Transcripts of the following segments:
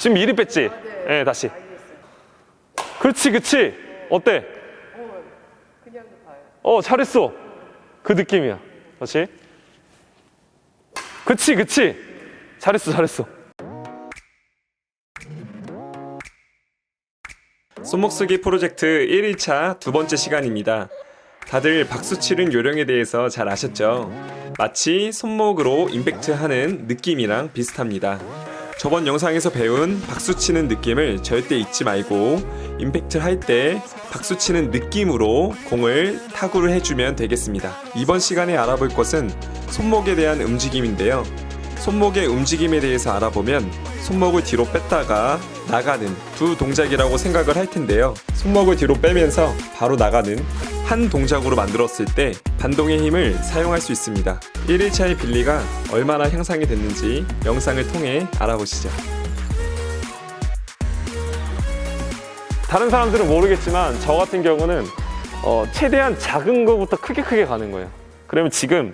지금 미리 뺐지? 네, 다시. 그렇지, 그렇지. 어때? 그냥 봐요. 어, 잘했어. 그 느낌이야. 다시. 그치, 그치. 잘했어, 잘했어. 손목쓰기 프로젝트 1일차 두 번째 시간입니다. 다들 박수 치는 요령에 대해서 잘 아셨죠? 마치 손목으로 임팩트 하는 느낌이랑 비슷합니다. 저번 영상에서 배운 박수 치는 느낌을 절대 잊지 말고 임팩트 할 때 박수 치는 느낌으로 공을 타구를 해주면 되겠습니다. 이번 시간에 알아볼 것은 손목에 대한 움직임인데요. 손목의 움직임에 대해서 알아보면 손목을 뒤로 뺐다가 나가는 두 동작이라고 생각을 할 텐데요. 손목을 뒤로 빼면서 바로 나가는 한 동작으로 만들었을 때 반동의 힘을 사용할 수 있습니다. 1일차의 빌리가 얼마나 향상이 됐는지 영상을 통해 알아보시죠. 다른 사람들은 모르겠지만 저 같은 경우는 어, 최대한 작은 거부터 크게 크게 가는 거예요. 그러면 지금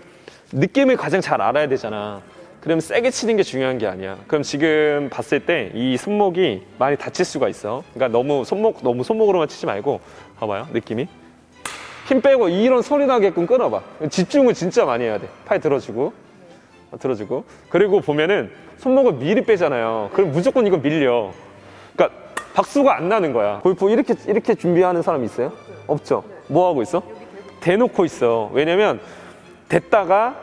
느낌을 가장 잘 알아야 되잖아. 그럼 세게 치는 게 중요한 게 아니야. 그럼 지금 봤을 때 이 손목이 많이 다칠 수가 있어. 그러니까 너무 손목 너무 손목으로만 치지 말고 봐봐요 느낌이 힘 빼고 이런 소리 나게끔 끊어봐. 집중을 진짜 많이 해야 돼. 팔 들어주고 어, 들어주고 그리고 보면은 손목을 미리 빼잖아요. 그럼 무조건 이거 밀려. 그러니까 박수가 안 나는 거야. 골프 이렇게 이렇게 준비하는 사람 있어요? 없죠. 뭐 하고 있어? 대놓고 있어. 왜냐면 됐다가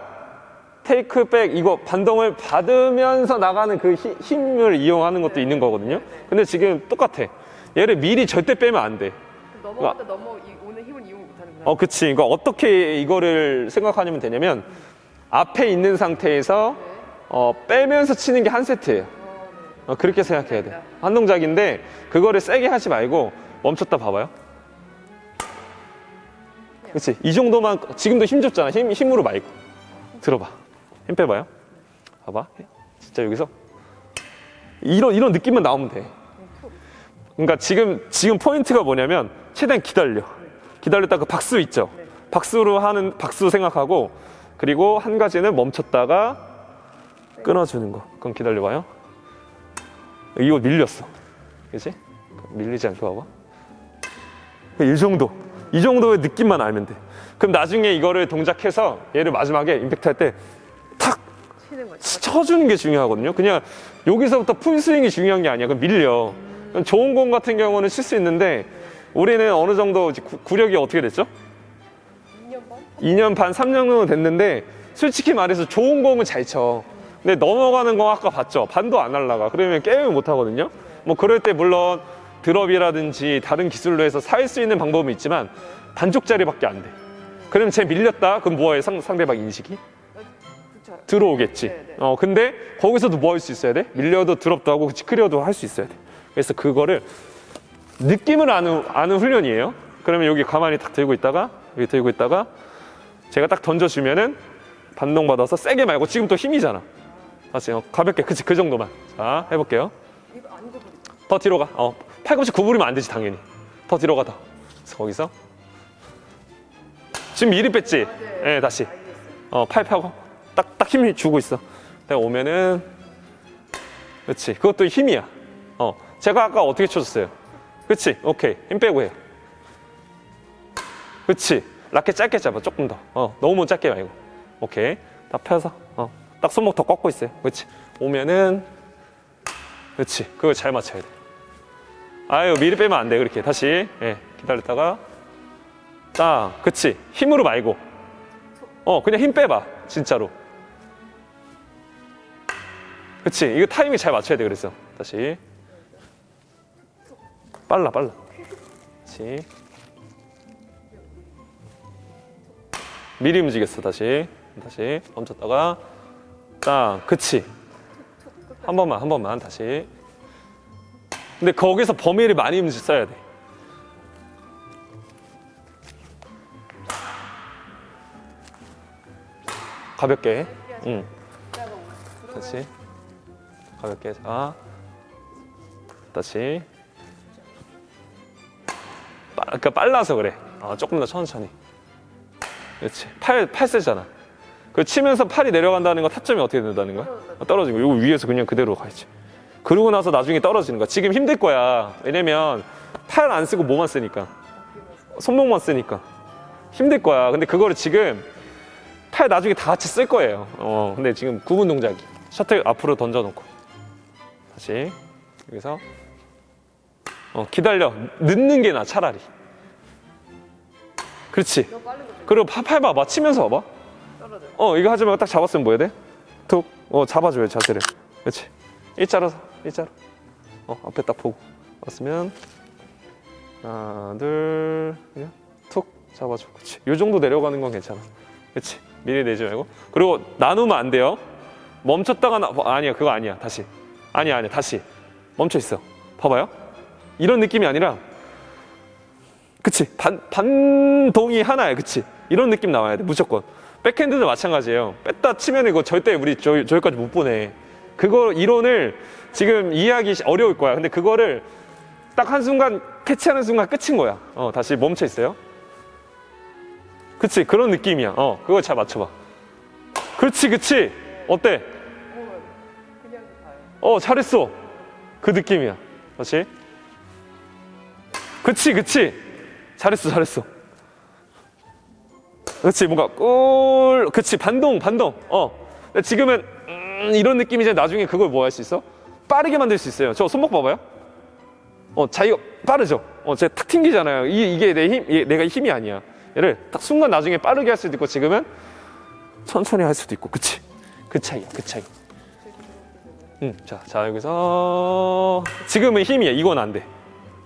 테이크 백 이거 반동을 받으면서 나가는 그 히- 힘을 이용하는 것도 있는 거거든요. 근데 지금 똑같아. 얘를 미리 절대 빼면 안 돼. 넘어갔다 넘어 어, 그치. 그러니까 어떻게 이거를 생각하면 되냐면 앞에 있는 상태에서 어, 빼면서 치는 게 한 세트예요. 어, 그렇게 생각해야 돼. 한 동작인데 그거를 세게 하지 말고 멈췄다 봐봐요. 그치. 이 정도만 지금도 힘 줬잖아. 힘, 힘으로 말고. 들어봐. 힘 빼봐요. 봐봐. 진짜 여기서 이런 이런 느낌만 나오면 돼. 그러니까 지금 지금 포인트가 뭐냐면 최대한 기다려. 기다렸다가 그 박수 있죠. 박수로 하는 박수 생각하고 그리고 한 가지는 멈췄다가 끊어주는 거. 그럼 기다려봐요. 이거 밀렸어. 그지? 밀리지 않게 봐봐. 이 정도. 이 정도의 느낌만 알면 돼. 그럼 나중에 이거를 동작해서 얘를 마지막에 임팩트 할 때 탁. 쳐주는 게 중요하거든요. 그냥 여기서부터 풀스윙이 중요한 게 아니야. 그럼 밀려. 좋은 공 같은 경우는 칠 수 있는데 우리는 어느 정도 구- 구력이 어떻게 됐죠? 2년 반? 2년 반, 3년 정도 됐는데 솔직히 말해서 좋은 공은 잘 쳐. 근데 넘어가는 거 아까 봤죠? 반도 안 날라가. 그러면 게임을 못 하거든요. 뭐 그럴 때 물론 드롭이라든지 다른 기술로 해서 살 수 있는 방법은 있지만 반쪽짜리밖에 안 돼. 그러면 쟤 밀렸다? 그럼 뭐해? 상, 상대방 인식이? 들어오겠지. 네, 네. 어, 근데 거기서도 뭐 할 수 있어야 돼? 밀려도 드롭도 하고 찌그려도 할 수 있어야 돼. 그래서 그거를 느낌을 아는, 아는 훈련이에요. 그러면 여기 가만히 딱 들고 있다가 여기 들고 있다가 제가 딱 던져주면은 반동 받아서 세게 말고 지금 또 힘이잖아. 다시 어, 가볍게 그치 그 정도만. 자 해볼게요. 더 뒤로 가. 어, 팔꿈치 구부리면 안 되지 당연히. 더 뒤로 가다. 그래서 거기서 지금 미리 뺐지. 네, 다시. 알겠어요. 어, 팔 펴고 딱, 딱힘 주고 있어. 내가 오면은, 그렇지. 그것도 힘이야. 어, 제가 아까 어떻게 쳐줬어요? 그렇지. 오케이. 힘 빼고 해요. 그렇지. 라켓 짧게 잡아. 조금 더. 어, 너무 짧게 말고. 오케이. 딱 펴서. 어, 딱 손목 더 꺾고 있어요. 그렇지. 오면은, 그렇지. 그걸 잘 맞춰야 돼. 아유, 미리 빼면 안 돼. 그렇게. 다시. 예, 기다렸다가. 딱. 그렇지. 힘으로 말고. 어, 그냥 힘 빼봐. 진짜로. 그치. 이거 타이밍 잘 맞춰야 돼, 그래서. 다시. 빨라, 빨라. 그치. 미리 움직였어, 다시. 다시. 멈췄다가. 딱. 그치. 한 번만, 한 번만, 다시. 근데 거기서 범위를 많이 움직 써야 돼. 가볍게. 응. 다시 가볍게 자 다시 빠, 그러니까 빨라서 그래 어, 조금 더 천천히 그렇지 팔, 팔 세잖아 그 치면서 팔이 내려간다는 거 타점이 어떻게 된다는 거야? 어, 떨어지고 이거 위에서 그냥 그대로 가야지 그러고 나서 나중에 떨어지는 거야. 지금 힘들 거야. 왜냐면 팔 안 쓰고 몸만 쓰니까. 손목만 쓰니까. 힘들 거야. 근데 그거를 지금 팔 나중에 다 같이 쓸 거예요. 어, 근데 지금 구분 동작이. 셔틀 앞으로 던져놓고. 다시. 여기서. 어, 기다려. 늦는 게 나, 차라리. 그렇지. 그리고 파- 팔 봐봐. 치면서 봐봐. 어, 이거 하지 말고 딱 잡았으면 뭐 해야 돼? 툭. 어, 잡아줘요, 자세를. 그렇지. 일자로, 서, 일자로. 어, 앞에 딱 보고. 왔으면. 하나, 둘, 그냥 툭 잡아줘. 그렇지. 요 정도 내려가는 건 괜찮아. 그렇지. 미리 내지 말고. 그리고 나누면 안 돼요. 멈췄다가 나, 어, 아니야, 그거 아니야. 다시. 아니야, 아니야. 다시. 멈춰 있어. 봐봐요. 이런 느낌이 아니라 그치. 반, 반동이 하나야 그치. 이런 느낌 나와야 돼. 무조건. 백핸드도 마찬가지예요. 뺐다 치면 이거 절대 우리 저, 저기까지 못 보내. 그거 이론을 지금 이해하기 시- 어려울 거야. 근데 그거를 딱 한순간 캐치하는 순간 끝인 거야. 어 다시 멈춰 있어요? 그치. 그런 느낌이야. 어 그거 잘 맞춰봐. 그렇지 그치. 어때? 어, 잘했어. 그 느낌이야. 다시. 그치 그치 잘했어 잘했어. 그치 뭔가 꿀 그치 반동 반동. 어. 지금은 음, 이런 느낌이지. 나중에 그걸 뭐 할 수 있어? 빠르게 만들 수 있어요. 저 손목 봐봐요. 어 자기가 빠르죠. 어 제가 탁 튕기잖아요. 이, 이게 내힘 내가 힘이 아니야. 얘를 딱 순간 나중에 빠르게 할 수도 있고 지금은 천천히 할 수도 있고 그치? 그 차이야 그 차이. 응, 자, 자 여기서. 지금은 힘이야. 이건 안 돼.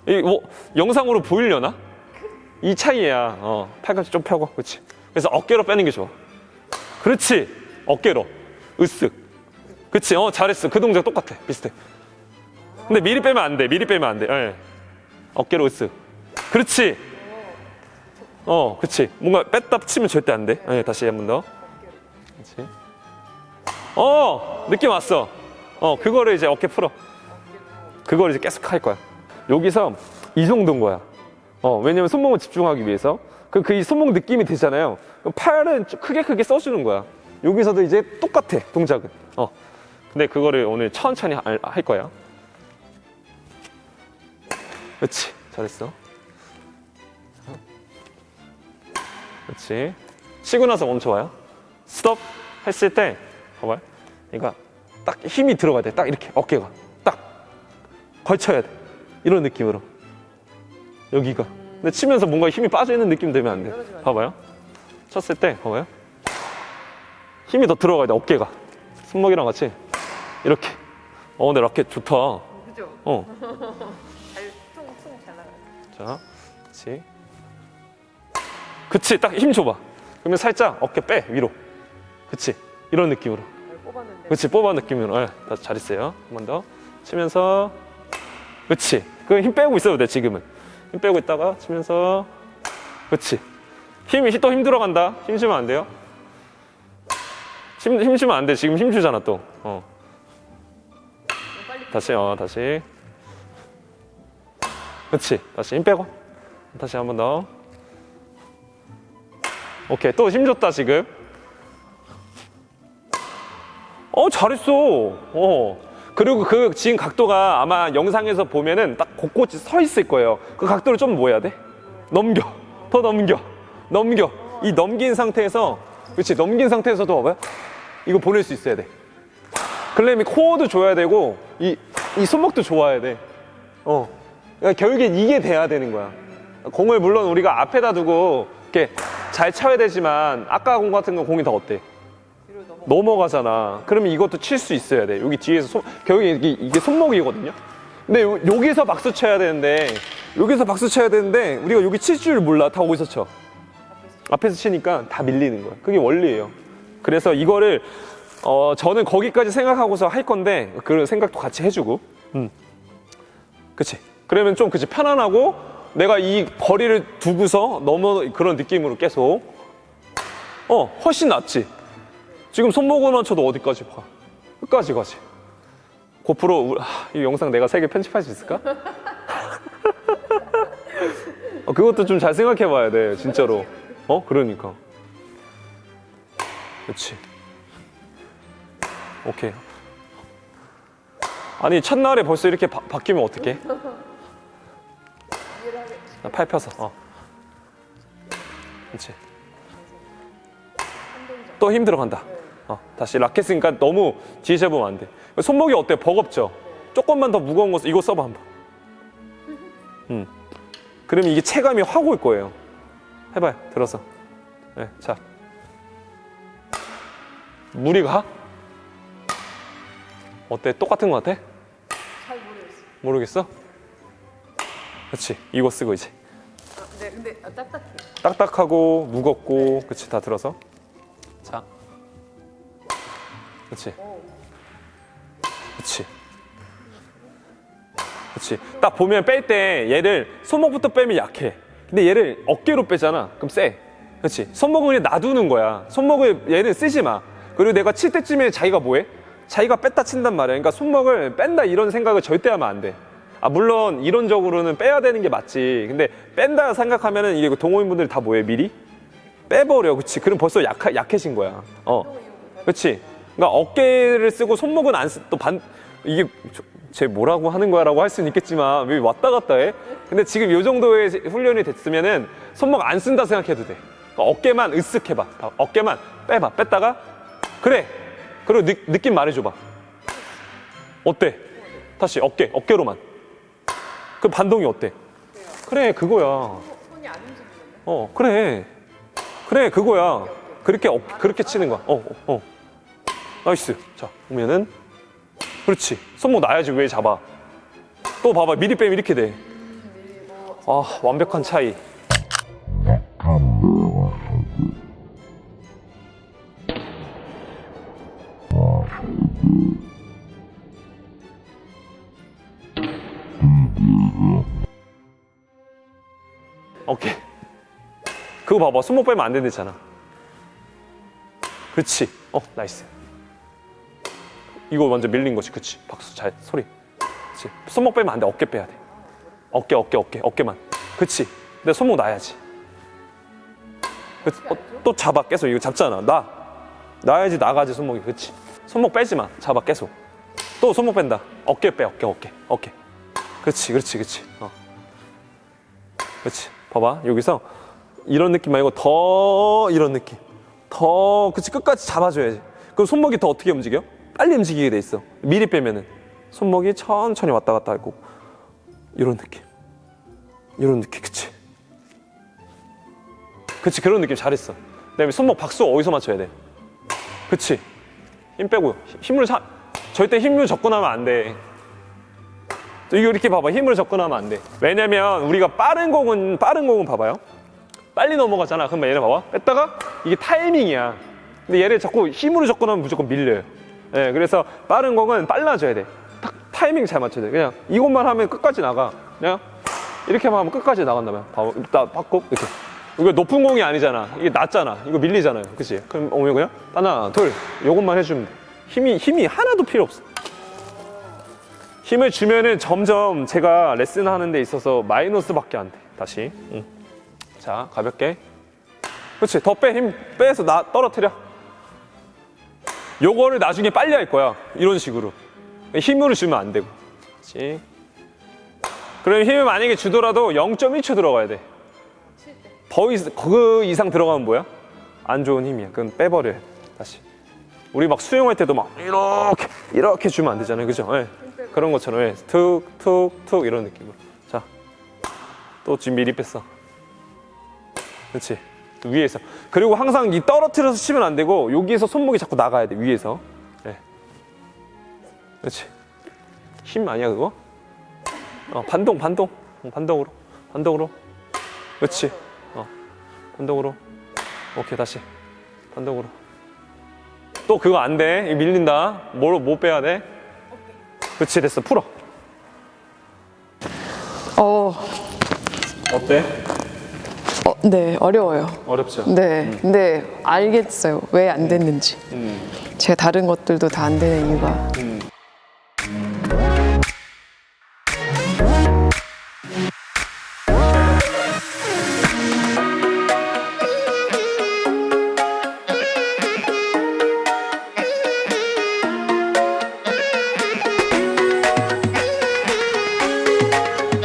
이 뭐 영상으로 보이려나? 이 차이야. 어, 팔꿈치 좀 펴고, 그렇지. 그래서 어깨로 빼는 게 좋아. 그렇지. 어깨로, 으쓱. 그렇지. 어, 잘했어. 그 동작 똑같아. 비슷해. 근데 미리 빼면 안 돼. 미리 빼면 안 돼. 예. 어깨로 으쓱. 그렇지. 어, 그렇지. 뭔가 뺐다 치면 절대 안 돼. 예, 다시 한 번 더. 그렇지. 어, 느낌 왔어. 어, 그거를 이제 어깨 풀어. 그걸 이제 계속 할 거야. 여기서 이 정도인 거야. 어, 왜냐면 손목을 집중하기 위해서. 그, 그, 이 손목 느낌이 되잖아요. 팔은 좀 크게 크게 써주는 거야. 여기서도 이제 똑같아, 동작은. 어. 근데 그거를 오늘 천천히 할, 할 거야. 그렇지. 잘했어. 그렇지. 쉬고 나서 멈춰봐요. 스톱 했을 때, 봐봐요. 그러니까 딱 힘이 들어가야 돼. 딱 이렇게 어깨가 딱 걸쳐야 돼. 이런 느낌으로 여기가. 근데 치면서 뭔가 힘이 빠져 있는 느낌 되면 안 돼. 봐봐요. 쳤을 때 봐봐요. 힘이 더 들어가야 돼. 어깨가 손목이랑 같이 이렇게. 어, 근데 라켓 좋다. 그죠? 어, 잘, 퉁, 퉁잘 나가요. 자, 그렇지. 그치, 딱 힘 줘봐. 그러면 살짝 어깨 빼 위로. 그치, 이런 느낌으로. 잘 뽑았는데. 그렇지 뽑아 느낌으로 예, 다 잘했어요 한 번 더 치면서 그렇지 그힘 빼고 있어도 돼 지금은 힘 빼고 있다가 치면서. 그렇지 힘이 또 힘 들어 간다. 힘 주면 안 돼요? 힘, 힘 주면 안 돼. 지금 힘 주잖아 또. 어. 다시 어 다시. 그렇지 다시 힘 빼고. 다시 한 번 더. 오케이. 또 힘 줬다 지금. 어 잘했어. 어 그리고 그 지금 각도가 아마 영상에서 보면은 딱 곳곳이 서 있을 거예요 그 각도를 좀 뭐 해야 돼 넘겨 더 넘겨 넘겨 이 넘긴 상태에서 그렇지 넘긴 상태에서도 봐봐요 이거 보낼 수 있어야 돼 클램이 코어도 줘야 되고 이, 이 손목도 좋아야 돼. 어. 그러니까 결국엔 이게 돼야 되는 거야. 공을 물론 우리가 앞에다 두고 이렇게 잘 쳐야 되지만 아까 공 같은 건 공이 더 어때? 넘어가잖아. 그러면 이것도 칠 수 있어야 돼. 여기 뒤에서 손, 결국에 이게, 이게 손목이거든요. 근데 요- 여기서 박수 쳐야 되는데 여기서 박수 쳐야 되는데 우리가 여기 칠 줄 몰라. 다 어디서 쳐? 앞에서 치니까 다 밀리는 거야. 그게 원리예요. 그래서 이거를 어 저는 거기까지 생각하고서 할 건데 그 생각도 같이 해주고, 음, 그치. 그러면 좀 그치 편안하고 내가 이 거리를 두고서 넘어 그런 느낌으로 계속 어 훨씬 낫지. 지금 손목으로만 쳐도 어디까지 봐? 끝까지 가지. 고프로 우- 하, 이 영상 내가 세 개 편집할 수 있을까? 어, 그것도 좀 잘 생각해 봐야 돼, 진짜로. 어? 그러니까. 그렇지. 오케이. 아니 첫날에 벌써 이렇게 바, 바뀌면 어떡해? 자, 팔 펴서. 어. 그렇지. 또 힘 들어 간다. 어, 다시 라켓 쓰니까 너무 뒤에 잡으면 안 돼. 손목이 어때? 버겁죠? 조금만 더 무거운 거 써- 이거 써봐 한번. 음. 그러면 이게 체감이 확 올 거예요. 해봐요. 들어서. 네, 자. 물이 가? 어때? 똑같은 거 같아? 잘 모르겠어. 모르겠어? 그렇지. 이거 쓰고 이제. 아, 네, 근데 아, 딱딱해. 딱딱하고 무겁고 그치 다 들어서 자 오. 그치? 그치? 딱 보면 뺄 때 얘를 손목부터 빼면 약해. 근데 얘를 어깨로 빼잖아. 그럼 세 그치? 손목은 그냥 놔두는 거야. 손목을 얘는 쓰지 마. 그리고 내가 칠 때쯤에 자기가 뭐해? 자기가 뺐다 친단 말이야. 그러니까 손목을 뺀다 이런 생각을 절대 하면 안 돼. 아 물론 이론적으로는 빼야 되는 게 맞지. 근데 뺀다 생각하면은 이게 동호인분들이 다 뭐해 미리? 빼버려. 그치? 그럼 벌써 약하, 약해진 거야. 어. 그렇지. 그러니까 어깨를 쓰고 손목은 안 쓰. 또 반 이게 저- 쟤 뭐라고 하는 거야 라고 할 수는 있겠지만 왜 왔다 갔다 해? 근데 지금 이 정도의 훈련이 됐으면은 손목 안 쓴다 생각해도 돼. 그러니까 어깨만 으쓱 해봐. 봐, 어깨만 빼봐. 뺐다가 그래. 그리고 느, 느낌 말해줘봐. 어때? 다시 어깨 어깨로만. 그 반동이 어때? 그래 그거야. 어 그래 그래 그거야 그렇게 어, 그렇게 치는 거야 어어 어. 나이스. 자 보면은. 그렇지. 손목 놔야지 왜 잡아. 또 봐봐 미리 빼면 이렇게 돼 아 완벽한 차이. 오케이. 그거 봐봐. 손목 빼면 안 된댔잖아. 그렇지. 어 나이스 이거 완전 밀린 거지. 그치? 박수 잘 소리. 그치? 손목 빼면 안돼. 어깨 빼야 돼. 어깨 어깨 어깨. 어깨만. 그치? 근데 손목 놔야지. 그치? 어, 또 잡아. 계속 이거 잡잖아. 놔. 놔야지 나가지 손목이. 그치? 손목 빼지 마. 잡아 계속. 또 손목 뺀다. 어깨 빼 어깨 어깨. 어깨. 그렇지 그렇지 그렇지 어. 그렇지 봐봐. 여기서 이런 느낌 말고 더 이런 느낌. 더 그치? 끝까지 잡아줘야지. 그럼 손목이 더 어떻게 움직여? 빨리 움직이게 돼 있어 미리 빼면은 손목이 천천히 왔다 갔다 하고 이런 느낌 이런 느낌 그치 그치 그런 느낌 잘했어 그다음에 손목 박수 어디서 맞춰야 돼 그치 힘 빼고 힘을 사 절대 힘을 접근하면 안 돼 또 이거 이렇게 봐봐 힘을 접근하면 안 돼. 왜냐면 우리가 빠른 공은 빠른 공은 봐봐요. 빨리 넘어가잖아. 그럼 얘를 봐봐. 뺐다가 이게 타이밍이야. 근데 얘를 자꾸 힘으로 접근하면 무조건 밀려요. 예, 그래서 빠른 공은 빨라져야 돼. 딱 타이밍 잘 맞춰야 돼. 그냥 이것만 하면 끝까지 나가. 그냥 이렇게만 하면 끝까지 나간다면. 봐봐. 나 바꿔 이렇게. 이거 높은 공이 아니잖아. 이게 낮잖아. 이거 밀리잖아요. 그치? 그럼 오면 그냥 하나, 둘, 요것만 해주면 돼. 힘이 힘이 하나도 필요 없어. 힘을 주면은 점점 제가 레슨 하는 데 있어서 마이너스밖에 안 돼. 다시. 응. 자, 가볍게. 그렇지. 더 빼. 힘 빼서 나 떨어뜨려. 요거를 나중에 빨리 할 거야. 이런 식으로. 힘으로 주면 안 되고. 그렇지. 그럼 힘을 만약에 주더라도 0.1초 들어가야 돼. 더 이상, 그 이상 들어가면 뭐야? 안 좋은 힘이야. 그건 빼버려. 야 다시. 우리 막 수영할 때도 막 이렇게 이렇게 주면 안 되잖아요. 그죠? 예. 그런 것처럼 예. 툭, 툭, 툭 이런 느낌으로. 자. 또 지금 미리 뺐어. 그렇지. 또 위에서. 그리고 항상 이 떨어뜨려서 치면 안 되고 여기에서 손목이 자꾸 나가야 돼. 위에서. 예. 그렇지. 힘 아니야 그거? 어, 반동, 반동. 어, 반동으로. 반동으로. 그렇지. 어. 반동으로. 오케이, 다시. 반동으로. 또 그거 안 돼. 이거 밀린다. 뭐로, 뭐 빼야 돼? 그렇지, 됐어. 풀어. 어, 어때? 어, 네, 어려워요. 어렵죠? 네, 근데 알겠어요. 왜 안 됐는지. 음, 제가 다른 것들도 다 안 되는 이유가 음.